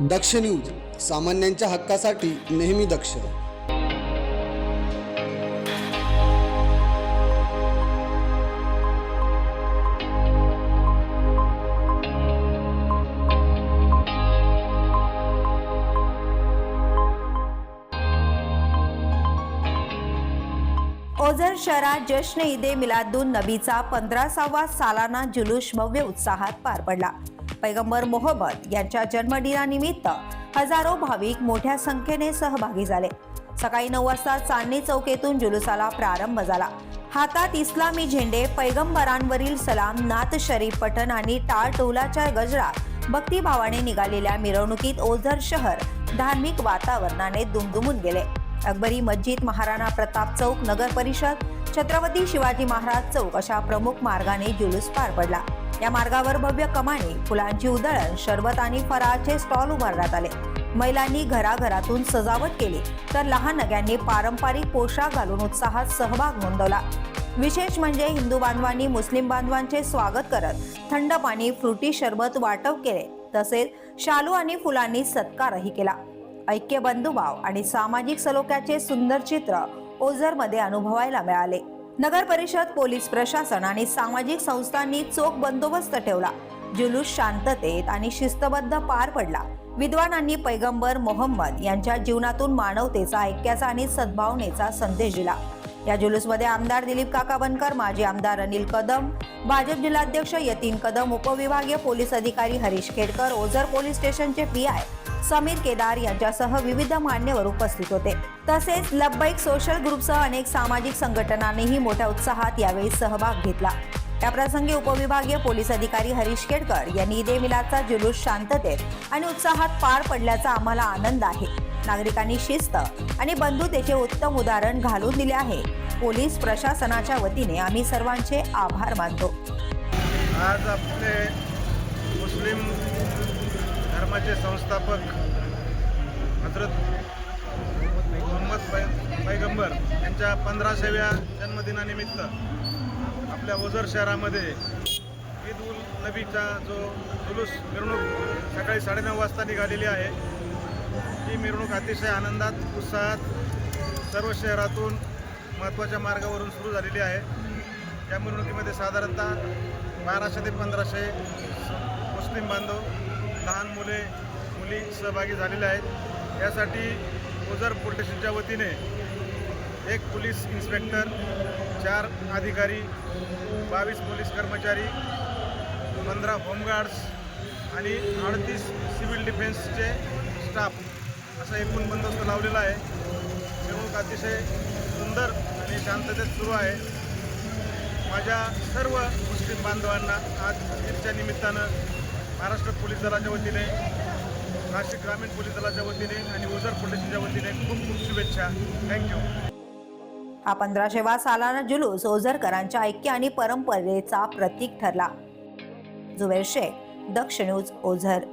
दक्ष news सामान्यांच्या हक्कासाठी नेहमी दक्ष. ओझर शहरात जश्न ईदे मिलादून नबीचा पंधरासावा सालाना जुलूस भव्य उत्साहात पार पडला. पैगंबर मोहम्मद यांच्या जन्मदिनानिमित्त हजारो भाविक मोठ्या संख्येने सहभागी झाले. सकाळी नऊ वाजता चांदणी चौक येथून जुलुसाला प्रारंभ झाला. हातात इस्लामी झेंडे पैगंबरांवरील सलाम नात शरीफ पठण आणि टाळटोलाच्या गजरात भक्तिभावाने निघालेल्या मिरवणुकीत ओझर शहर धार्मिक वातावरणाने दुमदुमून गेले. अकबरी मस्जिद महाराणा प्रताप चौक नगर परिषद छत्रपती शिवाजी महाराज चौक अशा प्रमुख मार्गाने जुलूस पार पडला. या मार्गावर भव्य कमानी फुलांची उधळण शरबत आणि फराळाचे स्टॉल उभारण्यात आले. महिलांनी घराघरातून सजावट केली तर लहान नग्यांनी पारंपरिक पोशाख घालून उत्साहात सहभाग नोंदवला. विशेष म्हणजे हिंदू बांधवांनी मुस्लिम बांधवांचे स्वागत करत थंड पाणी फ्रुटी शरबत वाटप केले तसेच शालू आणि फुलांनी सत्कारही केला. ऐक्य बंधुभाव आणि सामाजिक सलोख्याचे सुंदर चित्र ओझरमध्ये अनुभवायला मिळाले. नगर परिषद पोलीस प्रशासन आणि सामाजिक संस्थांनी चोख बंदोबस्त ठेवला. जुलूस शांततेत आणि शिस्तबद्ध पार पडला. विद्वानांनी पैगंबर मोहम्मद यांच्या जीवनातून मानवतेचा ऐक्याचा आणि सद्भावनेचा संदेश दिला. या जुलूसमध्ये आमदार दिलीप काका बनकर माजी आमदार अनिल कदम भाजप जिल्हाध्यक्ष यतीन कदम उपविभागीय पोलीस अधिकारी हरीश खेडकर ओझर पोलीस स्टेशनचे पी आय समीर केदार यांच्यासह विविध मान्यवर उपस्थित होते. तसेच लब्बैक सोशल ग्रुपसह अनेक सामाजिक संघटनांनीही मोठ्या उत्साहात यावेळी सहभाग घेतला. त्याप्रसंगी उपविभागीय पोलीस अधिकारी हरीश केडकर यांनी ईदे मिलाचा जुलूस शांततेत आणि उत्साहात पार पडल्याचा आम्हाला आनंद आहे. नागरिकांनी शिस्त आणि बंधुतेचे उत्तम उदाहरण घालून दिले आहे. पोलीस प्रशासनाच्या वतीने आम्ही सर्वांचे आभार मानतो. आज आपले मुस्लिम धर्माचे संस्थापक हजरत मोहम्मद पैगंबर यांच्या पंधराशेव्या जन्मदिनानिमित्त आपल्या ओझर शहरामध्ये ईद उल नबीचा जो जुलूस मिरवणूक सकाळी साडेनऊ वाजता निघालेली आहे. ही मिरवणूक अतिशय आनंदात उत्साहात सर्व शहरातून महत्त्वाच्या मार्गावरून सुरू झालेली आहे. या मिरवणुकीमध्ये साधारणतः बाराशे ते पंधराशे मुस्लिम बांधव लहान मुले मुली सहभागी झालेले आहेत. यासाठी ओझर पोलीस वतीने एक पोलीस इन्स्पेक्टर चार अधिकारी बावीस पोलीस कर्मचारी पंधरा होमगार्ड्स आणि अडतीस सिव्हिल डिफेन्सचे स्टाफ असा एकूण बंदोबस्त लावलेला आहे. निवडणूक अतिशय सुंदर आणि शांततेत सुरू आहे. माझ्या सर्व मुस्लिम बांधवांना आज ईदच्या निमित्तानं महाराष्ट्र पोलीस दलाच्या वतीने नाशिक ग्रामीण पोलीस दलाच्या वतीने आणि ओझर पोलिसांच्या वतीने खूप खूप शुभेच्छा. थँक्यू हा पंधराशेवा सालाना जुलूस ओझरकरांच्या ऐक्य आणि परंपरेचा प्रतीक ठरला. जुबेर शेख दक्ष न्यूज ओझर.